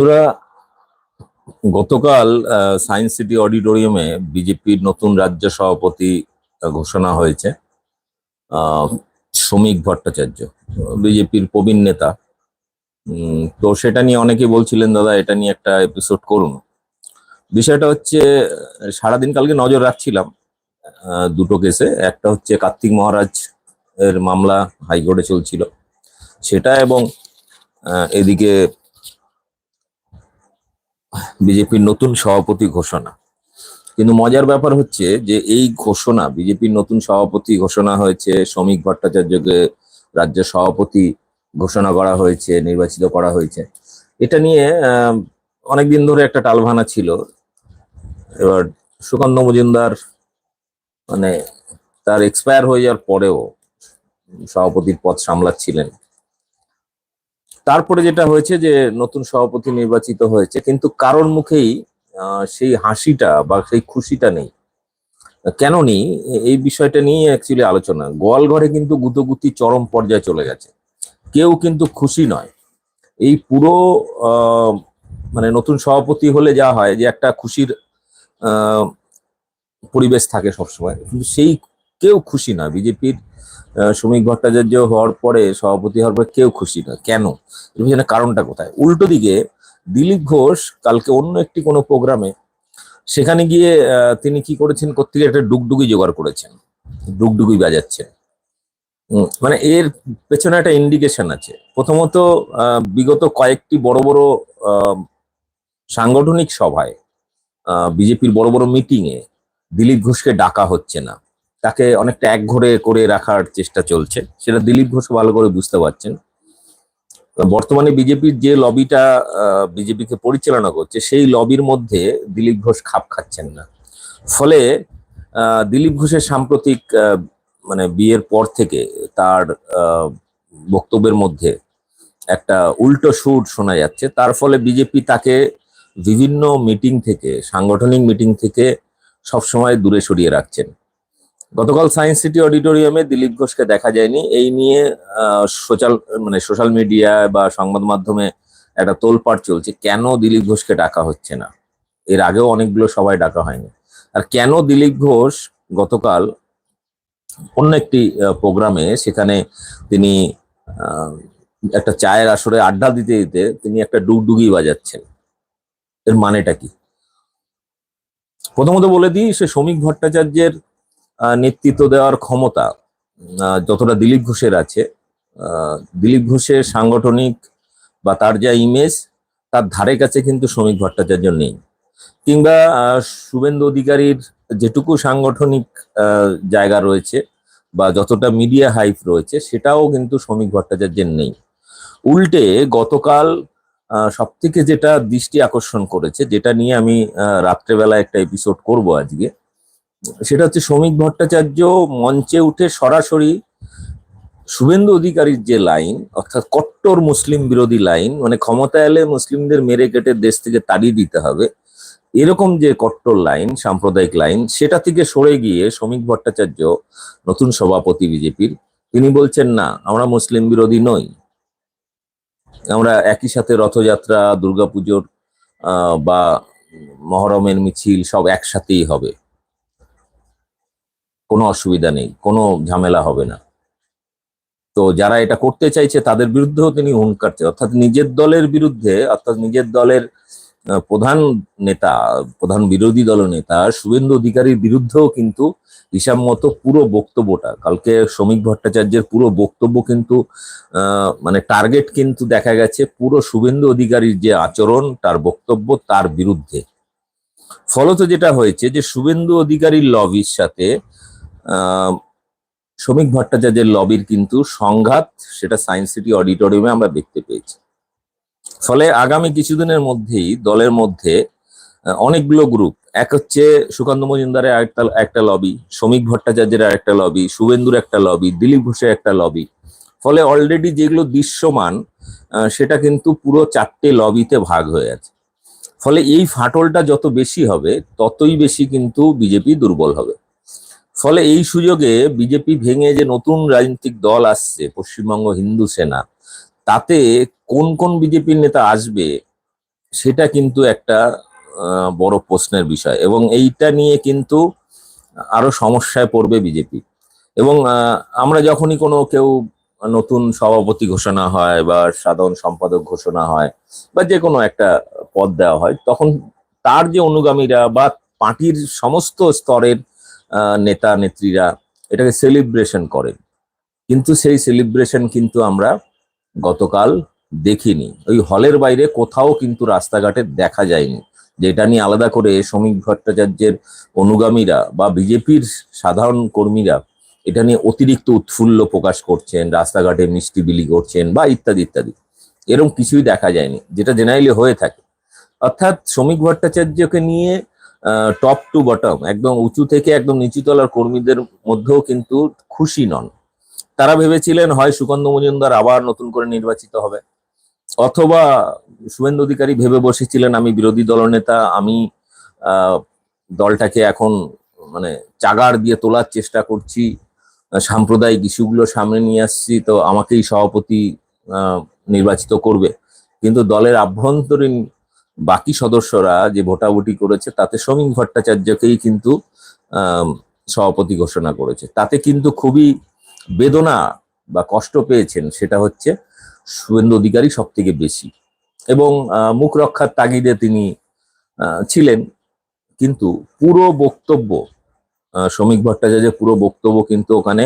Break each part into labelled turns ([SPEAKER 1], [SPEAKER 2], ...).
[SPEAKER 1] বন্ধুরা, গতকাল science city অডিটোরিয়ামে বিজেপির নতুন রাজ্য সভাপতি ঘোষণা হয়েছে শ্রমিক ভট্টাচার্য, বিজেপির প্রবীণ নেতা। তো সেটা নিয়ে অনেকে বলছিলেন, দাদা, এটা নিয়ে একটা এপিসোড করুন। বিষয়টা হচ্ছে, সারাদিন কালকে নজর রাখছিলাম দুটো কেসে একটা হচ্ছে কার্তিক মহারাজ এর মামলা হাইকোর্টে চলছিল। সেটা এবং এদিকে বিজেপির নতুন সভাপতি ঘোষণা। কিন্তু মজার ব্যাপার হচ্ছে যে এই ঘোষণা, বিজেপির নতুন সভাপতি ঘোষণা হয়েছে, শ্রমিক ভট্টাচার্যকে রাজ্য সভাপতি ঘোষণা করা হয়েছে, নির্বাচিত করা হয়েছে। এটা নিয়ে অনেকদিন ধরে একটা টালভানা ছিল। এবার সুকান্ত মজুমদার মানে তার এক্সপায়ার হয়ে যাওয়ার পরেও সভাপতির পদ সামলাচ্ছিলেন। তারপরে যেটা হয়েছে যে নতুন সভাপতি নির্বাচিত হয়েছে, কিন্তু কারোর মুখেই সেই হাসিটা বা সেই খুশিটা নেই। কেন নেই? এই বিষয়টা নিয়ে অ্যাকচুয়ালি আলোচনা। গোয়াল ঘরে কিন্তু গুতগুতি চরম পর্যায়ে চলে গেছে। কেউ কিন্তু খুশি নয়। এই পুরো মানে নতুন সভাপতি হলে যা হয় যে একটা খুশির পরিবেশ থাকে সবসময়। কিন্তু সেই কেউ খুশি না। বিজেপির শ্রমিক ভট্টাচার্য হওয়ার পরে, সভাপতি হওয়ার পরে কেউ খুশি না। কেন? এর কারণটা কোথায়? উল্টো দিকে দিলীপ ঘোষ কালকে অন্য একটি কোনো প্রোগ্রামে, সেখানে গিয়ে তিনি কি করেছেন? কোথেকে একটা ডুগডুগি জোগাড় করেছেন। ডুগডুগি বাজাচ্ছেন। মানে এর পেছনে একটা ইন্ডিকেশন আছে। প্রথমত বিগত কয়েকটি বড় বড় সাংগঠনিক সভায় বিজেপির বড় বড় মিটিং এ দিলীপ ঘোষকে ডাকা হচ্ছে না। তাকে অনেকটা একঘরে করে রাখার চেষ্টা চলছে। সেটা দিলীপ ঘোষ ভালো করে বুঝতে পারছেন। বর্তমানে বিজেপির যে লবিটা বিজেপিকে পরিচালনা করছে, সেই লবির মধ্যে দিলীপ ঘোষ খাপ খাচ্ছেন না। ফলে দিলীপ ঘোষের সাম্প্রতিক মানে বিয়ের পর থেকে তার বক্তব্যের মধ্যে একটা উল্টো সুর শোনা যাচ্ছে। তার ফলে বিজেপি তাকে বিভিন্ন মিটিং থেকে, সাংগঠনিক মিটিং থেকে সবসময় দূরে সরিয়ে রাখছেন। গতকাল সায়েন্স সিটি অডিটোরিয়ামে দিলীপ ঘোষকে দেখা যায়নি। এই নিয়ে সোশ্যাল মানে সোশ্যাল মিডিয়া বা সংবাদ মাধ্যমে একটা তোলপাড় চলছে। কেন দিলীপ ঘোষকে ডাকা হচ্ছে না? এর আগেও অনেকগুলো সবাই ডাকা হয়নি। আর কেন দিলীপ ঘোষ গতকাল অন্য একটি প্রোগ্রামে সেখানে তিনি একটা চায়ের আসরে আড্ডা দিতে দিতে তিনি একটা ডুগডুগি বাজাচ্ছেন। এর মানেটা কি? প্রথমত বলে দিই, সে শ্রমিক ভট্টাচার্যের নেতৃত্ব দেওয়ার ক্ষমতা যতটা দিলীপ ঘোষের আছে দিলীপ ঘোষের সাংগঠনিক বা তার যা ইমেজ তার ধারে কাছে কিন্তু শ্রমিক ভট্টাচার্য নেই। কিংবা শুভেন্দু অধিকারীর যেটুকু সাংগঠনিক জায়গা রয়েছে বা যতটা মিডিয়া হাইপ রয়েছে, সেটাও কিন্তু শ্রমিক ভট্টাচার্যের নেই। উল্টে গতকাল সব থেকে যেটা দৃষ্টি আকর্ষণ করেছে, যেটা নিয়ে আমি রাত্রেবেলা একটা এপিসোড করব আজকে সেটা হচ্ছে শ্রমিক ভট্টাচার্য মঞ্চে উঠে সরাসরি শুভেন্দু অধিকারীর যে লাইন, অর্থাৎ কট্টর মুসলিম বিরোধী লাইন মানে ক্ষমতা এলে মুসলিমদের মেরে কেটে দেশ থেকে তাড়িয়ে দিতে হবে, এরকম যে কট্টর লাইন, সাম্প্রদায়িক লাইন, সেটা থেকে সরে গিয়ে শ্রমিক ভট্টাচার্য, নতুন সভাপতি বিজেপির, তিনি বলছেন, না, আমরা মুসলিম বিরোধী নই। আমরা একই সাথে রথযাত্রা, দুর্গাপুজোর বা মহরমের মিছিল সব একসাথেই হবে। কোনো অসুবিধা নেই, কোনো ঝামেলা হবে না। তো যারা এটা করতে চাইছে, তাদের বিরুদ্ধেও তিনি হুঙ্কারছে অর্থাৎ নিজের দলের বিরুদ্ধে, অর্থাৎ নিজের দলের প্রধান নেতা, প্রধান বিরোধী দল নেতা শুভেন্দু অধিকারীর বিরুদ্ধেও কিন্তু হিসাব মতো পুরো বক্তব্যটা, কালকে শ্রমিক ভট্টাচার্যের পুরো বক্তব্য কিন্তু মানে টার্গেট কিন্তু দেখা গেছে পুরো শুভেন্দু অধিকারীর যে আচরণ, তার বক্তব্য, তার বিরুদ্ধে। ফলত যেটা হয়েছে যে শুভেন্দু অধিকারীর লবির সাথে শ্রমিক ভট্টাচার্যের লবির কিন্তু সংঘাত, সেটা সায়েন্স সিটি অডিটোরিয়ামে আমরা দেখতে পেয়েছি। ফলে আগামী কিছুদিনের মধ্যেই দলের মধ্যে অনেকগুলো গ্রুপ এক হচ্ছে সুকান্ত মজুমদারের আরেকটা, একটা লবি শ্রমিক ভট্টাচার্যের আরেকটা লবি শুভেন্দুর একটা লবি দিলীপ ঘোষের একটা লবি ফলে অলরেডি যেগুলো দৃশ্যমান সেটা কিন্তু পুরো চারটে লবিতে ভাগ হয়ে আছে। ফলে এই ফাটলটা যত বেশি হবে, ততই বেশি কিন্তু বিজেপি দুর্বল হবে। ফলে এই সুযোগে বিজেপি ভেঙে যে নতুন রাজনৈতিক দল আসছে, পশ্চিমবঙ্গ হিন্দু সেনা, তাতে কোন কোন বিজেপির নেতা আসবে, সেটা কিন্তু একটা বড় প্রশ্নের বিষয় এবং এইটা নিয়ে কিন্তু আরও সমস্যায় পড়বে বিজেপি। এবং আমরা যখনই কোনো কেউ নতুন সভাপতি ঘোষণা হয় বা সাধারণ সম্পাদক ঘোষণা হয় বা যে কোনো একটা পদ দেওয়া হয়, তখন তার যে অনুগামীরা বা পার্টির সমস্ত স্তরের নেতা নেত্রীরা এটাকে সেলিব্রেশন করেন কিন্তু সেই সেলিব্রেশন কিন্তু আমরা গতকাল দেখিনি। ওই হলের বাইরে কোথাও কিন্তু রাস্তাঘাটে দেখা যায়নি। যেটা নিয়ে আলাদা করে শ্রমিক ভট্টাচার্যের অনুগামীরা বা বিজেপির সাধারণ কর্মীরা এটা নিয়ে অতিরিক্ত উৎফুল্ল প্রকাশ করছেন, রাস্তাঘাটে মিষ্টি বিলি করছেন বা ইত্যাদি ইত্যাদি। এরকম কিছুই দেখা যায়নি, যেটা জেনারেলি হয়ে থাকে। অর্থাৎ শ্রমিক ভট্টাচার্যকে নিয়ে টপ টু বটম একদম উঁচু থেকে একদম নিচু তলার কর্মীদের মধ্যেও কিন্তু খুশি নন। তারা ভেবেছিলেন, হয় সুকান্ত মজুমদার আবার নতুন করে নির্বাচিত হবে। অথবা শুভেন্দু অধিকারী ভেবে বসেছিলেন, আমি বিরোধী দলনেতা আমি দলটাকে এখন মানে চাগার দিয়ে তোলার চেষ্টা করছি, সাম্প্রদায়িক ইস্যুগুলো সামনে নিয়ে আসছি, তো আমাকেই সভাপতি নির্বাচিত করবে। কিন্তু দলের আভ্যন্তরীণ বাকি সদস্যরা যে ভোটাভুটি করেছে, তাতে শ্রমিক ভট্টাচার্যকেই কিন্তু সভাপতি ঘোষণা করেছে। তাতে কিন্তু খুবই বেদনা বা কষ্ট পেয়েছেন সেটা হচ্ছে শুভেন্দু অধিকারী সব থেকে বেশি। এবং মুখ রক্ষার তাগিদে তিনি ছিলেন। কিন্তু পুরো বক্তব্য শ্রমিক ভট্টাচার্যের পুরো বক্তব্য কিন্তু ওখানে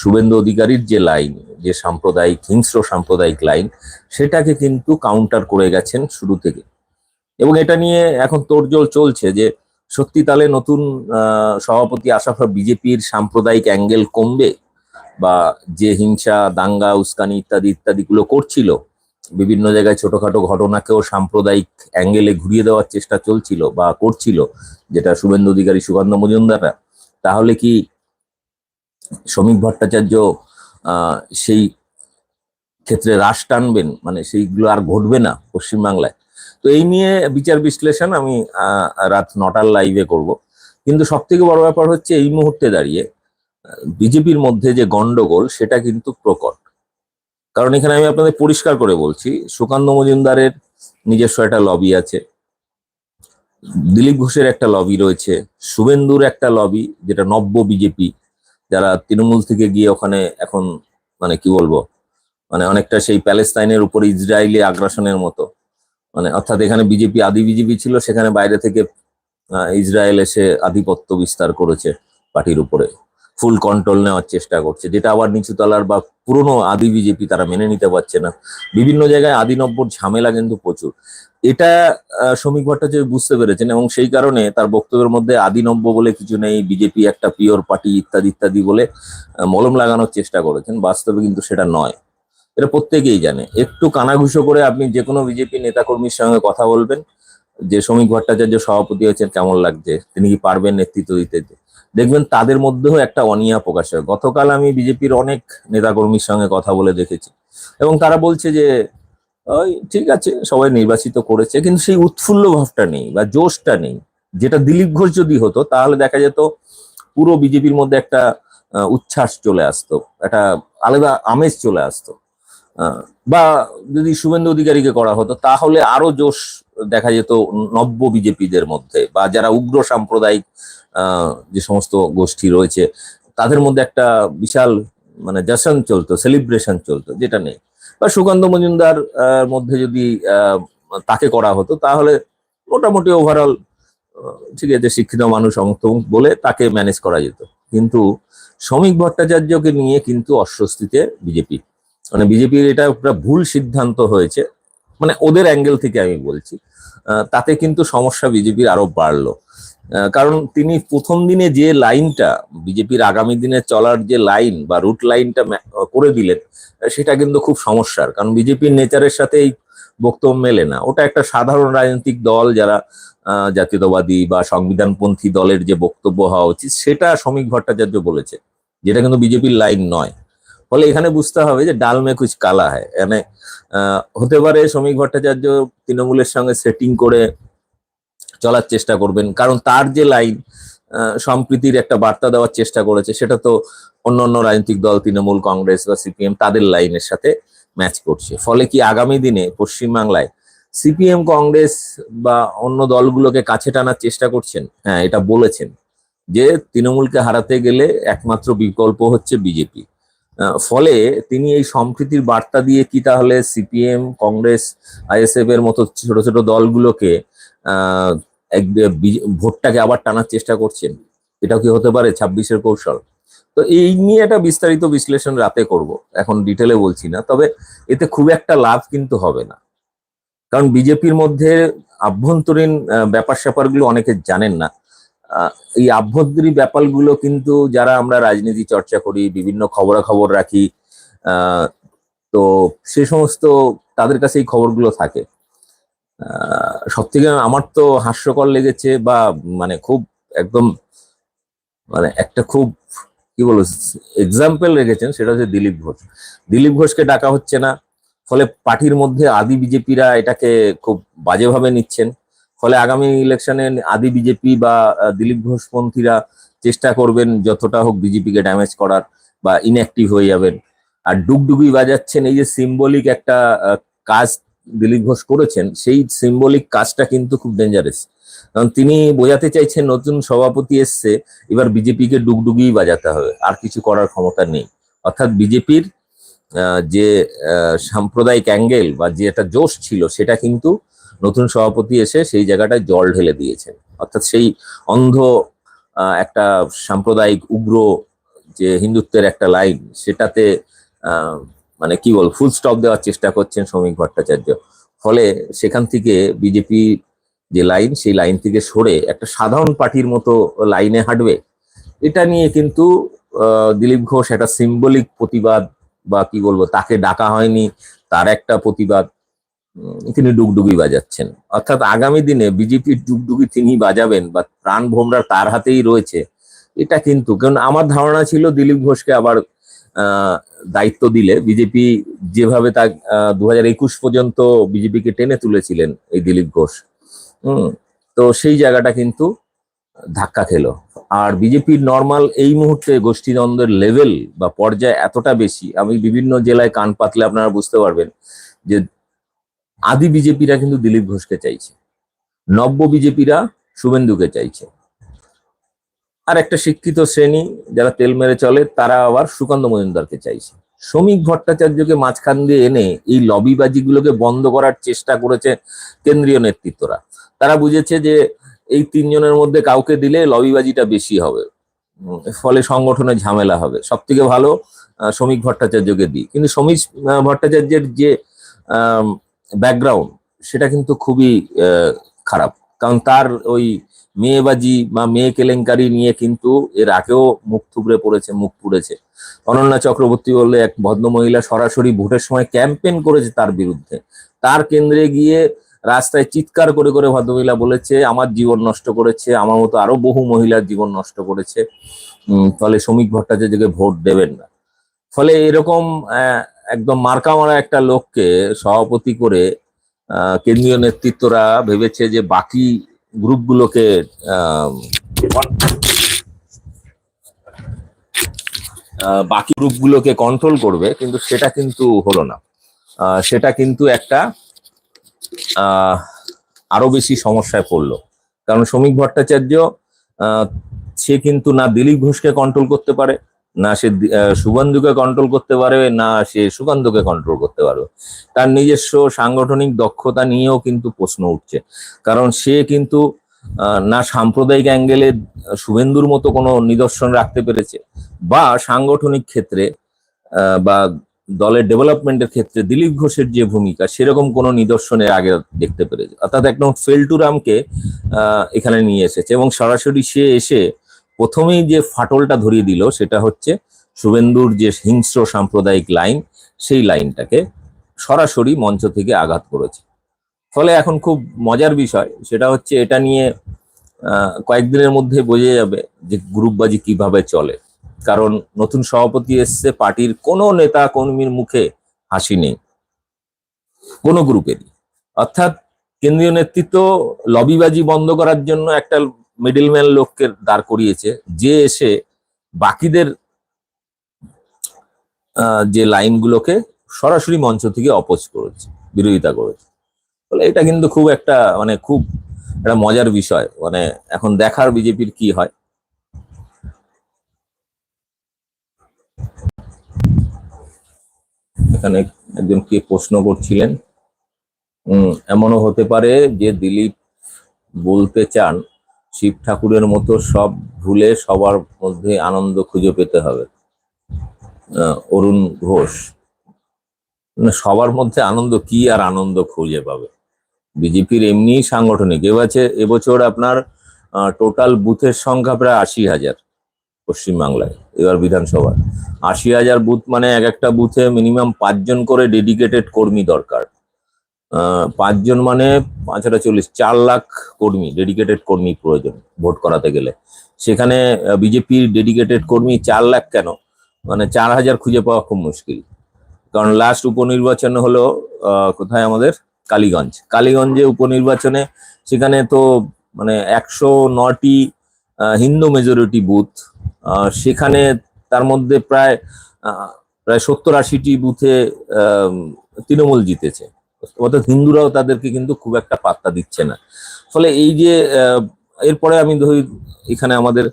[SPEAKER 1] শুভেন্দু অধিকারীর যে লাইন যে সাম্প্রদায়িক, হিংস্র সাম্প্রদায়িক লাইন সেটাকে কিন্তু কাউন্টার করে গেছেন শুরু থেকে। এবং এটা নিয়ে এখন তোড়জোড় চলছে যে সত্যি তাহলে নতুন সভাপতি আসার পর বিজেপির সাম্প্রদায়িক অ্যাঙ্গেল কমবে বা যে হিংসা, দাঙ্গা, উস্কানি ইত্যাদি ইত্যাদি গুলো করছিল, বিভিন্ন জায়গায় ছোটখাটো ঘটনাকেও সাম্প্রদায়িক অ্যাঙ্গেলে ঘুরিয়ে দেওয়ার চেষ্টা চলছিল বা করছিল, যেটা শুভেন্দু অধিকারী সুকান্ত মজুমদাররা, তাহলে কি শ্রমিক ভট্টাচার্য সেই ক্ষেত্রে হ্রাস টানবেন মানে সেইগুলো আর ঘটবে না পশ্চিমবাংলায়। তো এই নিয়ে বিচার বিশ্লেষণ আমি রাত নটার লাইভে করব। কিন্তু সব থেকে বড় ব্যাপার হচ্ছে এই মুহূর্তে দাঁড়িয়ে বিজেপির মধ্যে যে গন্ডগোল, সেটা কিন্তু প্রকট। কারণ এখানে আমি আপনাদের পরিষ্কার করে বলছি, সুকান্ত মজুমদারের নিজস্ব একটা লবি আছে, দিলীপ ঘোষের একটা লবি রয়েছে, শুভেন্দুর একটা লবি যেটা নব্য বিজেপি যারা তৃণমূল থেকে গিয়ে ওখানে এখন মানে কি বলব মানে অনেকটা সেই প্যালেস্তাইনের উপর ইসরায়েলি আগ্রাসনের মতো। মানে অর্থাৎ এখানে বিজেপি আদি বিজেপি ছিল, সেখানে বাইরে থেকে ইসরায়েল এসে আধিপত্য বিস্তার করেছে পার্টির উপরে। ফুল কন্ট্রোল নেওয়ার চেষ্টা করছে, যেটা আবার নিচু তলার বা পুরনো আদি বিজেপি তারা মেনে নিতে পারছে না। বিভিন্ন জায়গায় আদি নব্বর ঝামেলা কিন্তু প্রচুর। এটা শ্রমিক ভট্টাচার্য বুঝতে পেরেছেন এবং সেই কারণে তার বক্তব্যের মধ্যে আদি নব্য বলে কিছু নেই, বিজেপি একটা পিওর পার্টি ইত্যাদি ইত্যাদি বলে মলম লাগানোর চেষ্টা করেছেন, বাস্তবে কিন্তু সেটা নয়। এটা প্রত্যেকেই জানে। একটু কানাঘুষো করে আপনি যে কোনো বিজেপি নেতাকর্মীর সঙ্গে কথা বলবেন, যে শ্রমিক ভট্টাচার্য সভাপতি হয়েছেন, কেমন লাগছে? তিনি কি পারবেন নেতৃত্ব দিতে? দেখবেন তাদের মধ্যেও একটা অনিয়া প্রকাশ হয়। গতকাল আমি বিজেপির অনেক নেতাকর্মীর সঙ্গে কথা বলে দেখেছি এবং তারা বলছে যে, ওই ঠিক আছে, সবাই নির্বাচিত করেছে, কিন্তু সেই উৎফুল্ল ভাবটা নেই বা জোশটা নেই। যেটা দিলীপ ঘোষ যদি হতো, তাহলে দেখা যেত পুরো বিজেপির মধ্যে একটা উচ্ছ্বাস চলে আসতো, একটা আলাদা আমেজ চলে আসতো। বা যদি শুভেন্দু অধিকারীকে করা হতো, তাহলে আরও জোশ দেখা যেত নব্য বিজেপিদের মধ্যে বা যারা উগ্র সাম্প্রদায়িক যে সমস্ত গোষ্ঠী রয়েছে, তাদের মধ্যে একটা বিশাল মানে জাশন চলতো সেলিব্রেশন চলতো, যেটা নেই। বা সুকান্ত মজুমদার মধ্যে যদি তাকে করা হতো, তাহলে মোটামুটি ওভারঅল ঠিক আছে, শিক্ষিত মানুষ অমুক বলে তাকে ম্যানেজ করা যেত। কিন্তু শ্রমিক ভট্টাচার্যকে নিয়ে কিন্তু অস্বস্তিতে বিজেপি। মানে বিজেপির এটা একটা ভুল সিদ্ধান্ত হয়েছে। মানে ওদের অ্যাঙ্গেল থেকে আমি বলছি। তাতে কিন্তু সমস্যা বিজেপির আরও বাড়লো। কারণ তিনি প্রথম দিনে যে লাইনটা বিজেপির আগামী দিনে চলার যে লাইন বা রুট লাইনটা করে দিলেন সেটা কিন্তু খুব সমস্যার। কারণ বিজেপির নেচারের সাথে এই বক্তব্য মেলে না। ওটা একটা সাধারণ রাজনৈতিক দল যারা জাতীয়তাবাদী বা সংবিধানপন্থী দলের যে বক্তব্য হওয়া উচিত, সেটা শ্রমিক ভট্টাচার্য বলেছে, যেটা কিন্তু বিজেপির লাইন নয়। ফলে এখানে বুঝতে হবে যে ডাল মে কুচ কালা হয় মানে হতে পারে শ্রমিক ভট্টাচার্য তৃণমূলের সঙ্গে সেটিং করে চলার চেষ্টা করবেন। কারণ তার যে লাইন সম্প্রীতির একটা বার্তা দেওয়ার চেষ্টা করেছে, সেটা তো অন্য অন্য রাজনৈতিক দল, তৃণমূল, কংগ্রেস বা সিপিএম তাদের লাইনের সাথে ম্যাচ করছে। ফলে কি আগামী দিনে পশ্চিমবাংলায় সিপিএম, কংগ্রেস বা অন্য দলগুলোকে কাছে টানার চেষ্টা করছেন? হ্যাঁ এটা বলেছেন যে তৃণমূলকে হারাতে গেলে একমাত্র বিকল্প হচ্ছে বিজেপি। ফলে তিনি এই সম্প্রীতির বার্তা দিয়ে কি তাহলে সিপিএম, কংগ্রেস, আইএসএফ এর মতো ছোট ছোট দলগুলোকে এক ভোটটাকে আবার টানার চেষ্টা করছেন। এটাও কি হতে পারে? ছাব্বিশের কৌশল। তো এই নিয়ে একটা বিস্তারিত বিশ্লেষণ রাতে করব। এখন ডিটেলে বলছি না, তবে এতে খুব একটা লাভ কিন্তু হবে না। কারণ বিজেপির মধ্যে আভ্যন্তরীণ ব্যাপার স্যাপারগুলো অনেকে জানেন না। এই আভ্যন্তরীণ ব্যাপারগুলো কিন্তু যারা আমরা রাজনীতি চর্চা করি, বিভিন্ন খবরাখবর রাখি তো সে সমস্ত তাদের কাছে এই খবরগুলো থাকে। থেকে আমার তো হাস্যকর লেগেছে বা মানে খুব একদম মানে একটা খুব, কি বলব এক্সাম্পল রেখেছেন, সেটা হচ্ছে দিলীপ ঘোষ। দিলীপ ঘোষকে ডাকা হচ্ছে না, ফলে পার্টির মধ্যে আদি বিজেপিরা এটাকে খুব বাজেভাবে নিচ্ছেন। ফলে আগামী ইলেকশনে আদি বিজেপি বা দিলীপ ঘোষপন্থীরা চেষ্টা করবেন যতটা হোক বিজেপিকে ড্যামেজ করার বা ইনঅ্যাক্টিভ হয়ে যাবেন। আর ডুগডুগি বাজাচ্ছেন, এই যে সিম্বলিক একটা কাজ দিলীপ ঘোষ করেছেন, সেই সিম্বলিক কাজটা কিন্তু খুব ডেঞ্জারাস কারণ তিনি বোঝাতে চাইছেন নতুন সভাপতি এসছে, এবার বিজেপিকে ডুগডুগি বাজাতে হবে, আর কিছু করার ক্ষমতা নেই। অর্থাৎ বিজেপির যে সাম্প্রদায়িক অ্যাঙ্গেল বা যে একটা জোশ ছিল, সেটা কিন্তু নতুন সভাপতি এসে সেই জায়গাটায় জল ঢেলে দিয়েছেন। অর্থাৎ সেই অন্ধ একটা সাম্প্রদায়িক উগ্র যে হিন্দুত্বের একটা লাইন, সেটাতে মানে কি বল ফুল স্টপ দেওয়ার চেষ্টা করছেন শ্রমিক ভট্টাচার্য। ফলে সেখান থেকে বিজেপি যে লাইন সেই লাইন থেকে সরে একটা সাধারণ পার্টির মতো লাইনে হাঁটবে। এটা নিয়ে কিন্তু দিলীপ ঘোষ একটা সিম্বলিক প্রতিবাদ বা কি বলব, তাকে ডাকা হয়নি, তার একটা প্রতিবাদ তিনি ডুগডুগি বাজাচ্ছেন। অর্থাৎ আগামী দিনে বিজেপির ডুগডুগি তিনি বাজাবেন বা প্রাণ ভোমরা তার হাতেই রয়েছে, এটা কিন্তু, কারণ আমার ধারণা ছিল দিলীপ ঘোষকে আবার দায়িত্ব দিলে বিজেপি যেভাবে তা দু একুশ পর্যন্ত বিজেপিকে টেনে তুলেছিলেন এই দিলীপ ঘোষ, হুম, তো সেই জায়গাটা কিন্তু ধাক্কা খেলো। আর বিজেপির নর্মাল এই মুহূর্তে গোষ্ঠীদ্বন্দ্বের লেভেল বা পর্যায় এতটা বেশি, আমি বিভিন্ন জেলায় কান পাতলে আপনারা বুঝতে পারবেন যে আদি বিজেপিরা কিন্তু দিলীপ ঘোষকে চাইছে, নব্য বিজেপিরা শুভেন্দুকে চাইছে। আর একটা শিক্ষিত শ্রেণি যারা তেল মেরে চলে, তারা আবার সুকান্ত মজুমদারকে চাইছে। শ্রমিক ভট্টাচার্যকে মাঝখান দিয়ে এনে এই লবিবাজিগুলোকে বন্ধ করার চেষ্টা করেছে কেন্দ্রীয় নেতৃত্বরা। তারা বুঝেছে যে এই তিনজনের মধ্যে কাউকে দিলে লবিবাজিটা বেশি হবে। ফলে সংগঠনে ঝামেলা হবে। সব থেকে ভালো শ্রমিক ভট্টাচার্যকে দিই। কিন্তু শ্রমিক ভট্টাচার্যের যে ব্যাকগ্রাউন্ড, সেটা কিন্তু খুবই খারাপ। কারণ তার ওই মেয়েবাজি বা মেয়ে কেলেঙ্কারি নিয়ে কিন্তু এর আগেও মুখ থুবড়ে পড়েছে, মুখ পুড়েছে। অনন্যা চক্রবর্তী বললে এক ভদ্রমহিলা সরাসরি ভোটের সময় ক্যাম্পেন করেছে তার বিরুদ্ধে। তার কেন্দ্রে গিয়ে রাস্তায় চিৎকার করে করে ভদ্রমহিলা বলেছে, আমার জীবন নষ্ট করেছে, আমার মতো আরও বহু মহিলার জীবন নষ্ট করেছে। ফলে শ্রমিক ভট্টাচার্যকে ভোট দেবেন না। ফলে এরকম একদম মার্কা মারা একটা লোককে সভাপতি করে কেন্দ্রীয় নেতৃত্বরা ভেবেছে যে বাকি গ্রুপগুলোকে বাকি গ্রুপগুলোকে কন্ট্রোল করবে, কিন্তু সেটা কিন্তু হলো না। সেটা কিন্তু একটা আরও বেশি সমস্যায় পড়ল। কারণ শ্রমিক ভট্টাচার্য সে কিন্তু না দিলীপ ঘোষকে কন্ট্রোল করতে পারে না সে শুভেন্দুকে কন্ট্রোল করতে পারবে, না সে সুকান্তকে কন্ট্রোল করতে পারবে। তার নিজস্ব সাংগঠনিক দক্ষতা নিয়েও কিন্তু প্রশ্ন উঠছে। কারণ সে কিন্তু না সাম্প্রদায়িক অ্যাঙ্গেলে শুভেন্দুর মতো কোনো নিদর্শন রাখতে পেরেছে, বা সাংগঠনিক ক্ষেত্রে বা দলের ডেভেলপমেন্টের ক্ষেত্রে দিলীপ ঘোষের যে ভূমিকা, সেরকম কোনো নিদর্শনের আগে দেখতে পেরেছে। অর্থাৎ একদম ফেলটুরামকে এখানে নিয়ে এসেছে এবং সরাসরি সে এসে প্রথমেই যে ফাটলটা ধরিয়ে দিল সেটা হচ্ছে শুভেন্দুর যে হিংস্র সাম্প্রদায়িক লাইন, সেই লাইনটাকে সরাসরি মঞ্চ থেকে আঘাত করেছে। ফলে এখন খুব মজার বিষয়, সেটা হচ্ছে এটা নিয়ে কয়েকদিনের মধ্যে বোঝা যাবে যে গ্রুপবাজি কীভাবে চলে। কারণ নতুন সভাপতি এসছে, পার্টির কোনো নেতা কর্মীর মুখে হাসি নেই। কোনো গ্রুপেরই। অর্থাৎ কেন্দ্রীয় নেতৃত্ব লবিবাজি বন্ধ করার জন্য একটা মিডিলম্যান লোককে দাঁড় করিয়েছে, যে এসে বাকিদের যে লাইনগুলোকে সরাসরি মঞ্চ থেকে অপোজ করেছে, বিরোধিতা করেছে। ফলে এটা কিন্তু খুব একটা মানে খুব একটা মজার বিষয় মানে এখন দেখার বিজেপির কি হয়। এখানে একজন কে প্রশ্ন করছিলেন এমনও হতে পারে যে দিলীপ বলতে চান শিব ঠাকুরের মতো সব ভুলে সবার মধ্যে আনন্দ খুঁজে পেতে হবে। অরুণ ঘোষ। সবার মধ্যে আনন্দ কি আর আনন্দ খুঁজে পাবে? বিজেপির এমনি সাংগঠনিক। এবছর এবছর আপনার টোটাল বুথের সংখ্যা প্রায় আশি হাজার পশ্চিমবাংলায়, এবার বিধানসভা আশি হাজার বুথ মানে এক একটা বুথে মিনিমাম পাঁচজন করে ডেডিকেটেড কর্মী দরকার। পাঁচজন মানে পাঁচ হাজার চল্লিশ, চার লাখ কর্মী ডেডিকেটেড কর্মী প্রয়োজন ভোট করাতে গেলে। সেখানে বিজেপির ডেডিকেটেড কর্মী চার লাখ কেন? মানে চার হাজার খুঁজে পাওয়া খুব মুশকিল। কারণ লাস্ট উপনির্বাচন হলো কোথায় আমাদের? কালীগঞ্জ। কালীগঞ্জে উপনির্বাচনে সেখানে তো মানে একশো নটি হিন্দু মেজরিটি বুথ সেখানে তার মধ্যে প্রায় প্রায় সত্তর আশিটি বুথে তৃণমূল জিতেছে। অর্থাৎ হিন্দুরাও তাদেরকে কিন্তু খুব একটা পাত্তা দিচ্ছে না। ফলে এই যে এরপরে আমি ধরি এখানে আমাদের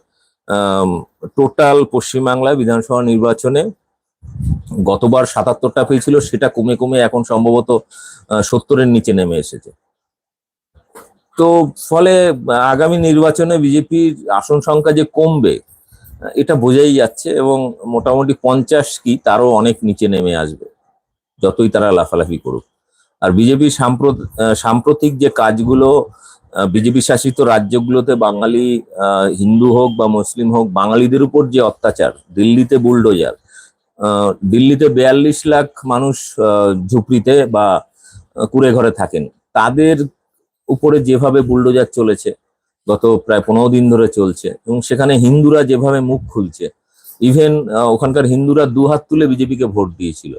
[SPEAKER 1] টোটাল পশ্চিমবাংলায় বিধানসভা নির্বাচনে গতবার সাতাত্তরটা পেয়েছিল সেটা কমে কমে এখন সম্ভবত সত্তরের নিচে নেমে এসেছে। তো ফলে, আগামী নির্বাচনে বিজেপির আসন সংখ্যা যে কমবে, এটা বোঝাই যাচ্ছে এবং মোটামুটি পঞ্চাশ কি, তারও অনেক নিচে নেমে আসবে, যতই তারা লাফালাফি করুক। আর বিজেপি সাম্প্রতিক যে কাজগুলো বিজেপি শাসিত রাজ্যগুলোতে বাঙালি হিন্দু হোক বা মুসলিম হোক, বাঙালিদের উপর যে অত্যাচার, দিল্লিতে বুলডোজার দিল্লিতে বিয়াল্লিশ লাখ মানুষ ঝুপড়িতে বা কুড়ে ঘরে থাকেন, তাদের উপরে যেভাবে বুলডোজার চলেছে, গত প্রায় পনেরো দিন ধরে চলছে, এবং সেখানে হিন্দুরা যেভাবে মুখ খুলছে ইভেন ওখানকার হিন্দুরা দুহাত তুলে বিজেপিকে ভোট দিয়েছিল।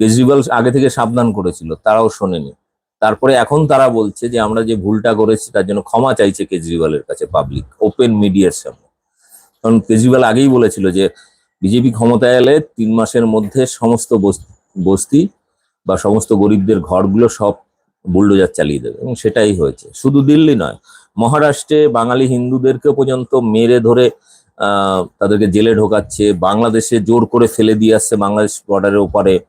[SPEAKER 1] কেজরিওয়াল আগে থেকে সাবধান করেছিল, তারাও শোনেনি। তারপরে এখন তারা বলছে যে আমরা যে ভুলটা করেছি তার জন্য ক্ষমা চাইছে কেজরিওয়ালের কাছে পাবলিক ওপেন মিডিয়ার সামনে। কারণ কেজরিওয়াল আগেই বলেছিল যে বিজেপি ক্ষমতায় এলে তিন মাসের মধ্যে সমস্ত বস- বস্তি বা সমস্ত গরিবদের ঘরগুলো সব বুলডোজার চালিয়ে দেবে এবং সেটাই হয়েছে। শুধু দিল্লি নয়, মহারাষ্ট্রে বাঙালি হিন্দুদেরকে পর্যন্ত মেরে ধরে তাদেরকে জেলে ঢোকাচ্ছে, বাংলাদেশে জোর করে ফেলে দিয়ে আসছে বাংলাদেশ বর্ডারের ওপারে।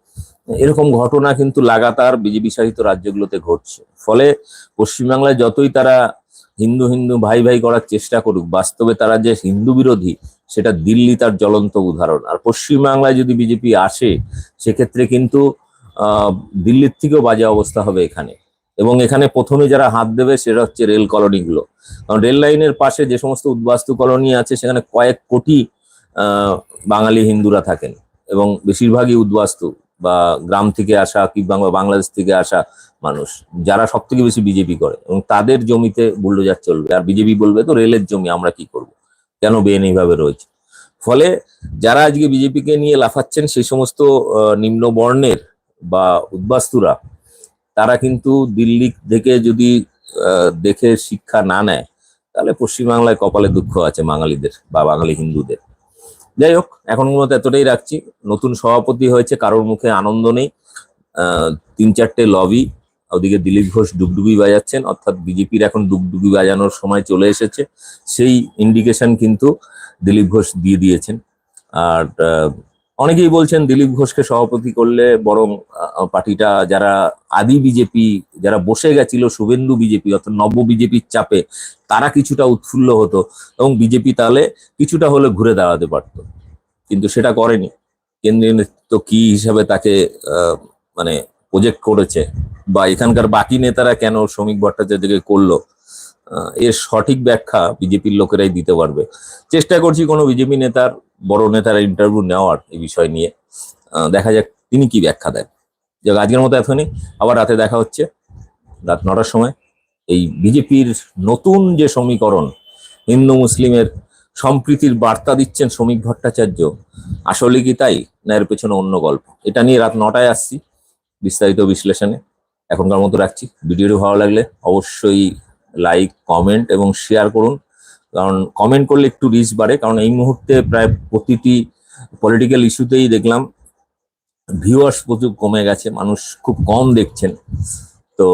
[SPEAKER 1] এরকম ঘটনা কিন্তু লাগাতার বিজেপি শাসিত রাজ্যগুলোতে ঘটছে। ফলে পশ্চিমবাংলায় যতই তারা হিন্দু হিন্দু ভাই ভাই করার চেষ্টা করুক, বাস্তবে তারা যে হিন্দু বিরোধী, সেটা দিল্লি তার জ্বলন্ত উদাহরণ। আর পশ্চিমবাংলায় যদি বিজেপি আসে, সেক্ষেত্রে কিন্তু দিল্লির থেকেও বাজে অবস্থা হবে এখানে। এবং এখানে প্রথমে যারা হাত দেবে, সেটা হচ্ছে রেল কলোনিগুলো। কারণ রেল লাইনের পাশে যে সমস্ত উদ্বাস্তু কলোনি আছে, সেখানে কয়েক কোটি বাঙালি হিন্দুরা থাকেন। এবং বেশিরভাগই উদ্বাস্তু। বা গ্রাম থেকে আসা কি বাংলা- বাংলাদেশ থেকে আসা মানুষ, যারা সব থেকে বেশি বিজেপি করে এবং তাদের জমিতে বুলডোজার চলবে। আর বিজেপি বলবে, তো রেলের জমি আমরা কি করব? কেন বেন এইভাবে রয়েছে? ফলে যারা আজকে বিজেপিকে নিয়ে লাফাচ্ছেন, সেই সমস্ত নিম্ন বর্ণের বা উদ্বাস্তুরা, তারা কিন্তু দিল্লি থেকে যদি দেখে শিক্ষা না নেয়, তাহলে পশ্চিমবাংলায় কপালে দুঃখ আছে বাঙালিদের বা বাঙালি হিন্দুদের। যাই হোক এখন মতো এতটাই রাখছি। নতুন সভাপতি হয়েছে, কারোর মুখে আনন্দ নেই। তিন চারটে লবি ওদিকে দিলীপ ঘোষ ডুগডুগি বাজাচ্ছেন, অর্থাৎ বিজেপির এখন ডুগডুগি বাজানোর সময় চলে এসেছে। সেই ইন্ডিকেশন কিন্তু দিলীপ ঘোষ দিয়ে দিয়েছেন। আর অনেকেই বলছেন দিলীপ ঘোষকে সভাপতি করলে বরং পার্টিটা যারা আদি বিজেপি, যারা বসে গেছিল, শুভেন্দু বিজেপি অর্থাৎ নব বিজেপির চাপে, তারা কিছুটা উৎফুল্ল হতো এবং বিজেপি তাহলে কিছুটা হলে ঘুরে দাঁড়াতে পারত। কিন্তু সেটা করেনি। কেন্দ্রীয় নেতৃত্ব কি হিসাবে তাকে মানে প্রজেক্ট করেছে বা এখানকার বাকি নেতারা কেন শ্রমিক ভট্টাচার্যকে করল? এর সঠিক ব্যাখ্যা বিজেপির লোকেরাই দিতে পারবে। চেষ্টা করছি কোনো বিজেপি নেতার, বড় নেতার ইন্টারভিউ নেওয়ার এই বিষয় নিয়ে। দেখা যাক তিনি কি ব্যাখ্যা দেন। যাক, আজকের মতো এখনই আবার রাতে দেখা হচ্ছে, রাত নটার সময়। এই বিজেপির নতুন যে সমীকরণ, হিন্দু মুসলিমের সম্প্রীতির বার্তা দিচ্ছেন শ্রমিক ভট্টাচার্য, আসলে কি তাই না এর পেছনে অন্য গল্প? এটা নিয়ে রাত নটায় আসছি, বিস্তারিত বিশ্লেষণে। এখনকার মতো রাখছি। ভিডিওটি ভালো লাগলে অবশ্যই লাইক কমেন্ট এবং শেয়ার করুন। কারণ কমেন্ট করলে একটু রিচ বাড়ে। কারণ এই মুহূর্তে প্রায় প্রতিটি পলিটিক্যাল ইস্যুতেই দেখলাম ভিউয়ার্স প্রচুর কমে গেছে, মানুষ খুব কম দেখছেন। তো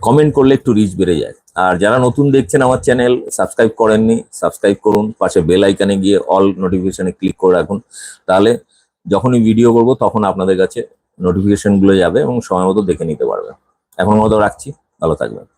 [SPEAKER 1] কমেন্ট করলে একটু রিচ বেড়ে যায়। আর যারা নতুন দেখছেন আমার চ্যানেল সাবস্ক্রাইব করেননি সাবস্ক্রাইব করুন। পাশে বেল আইকানে গিয়ে অল নোটিফিকেশনে ক্লিক করে রাখুন। তাহলে যখনই ভিডিও করব, তখন আপনাদের কাছে নোটিফিকেশনগুলো যাবে এবং সময় মতো দেখে নিতে পারবেন। এখন মতো রাখছি। ভালো থাকবেন।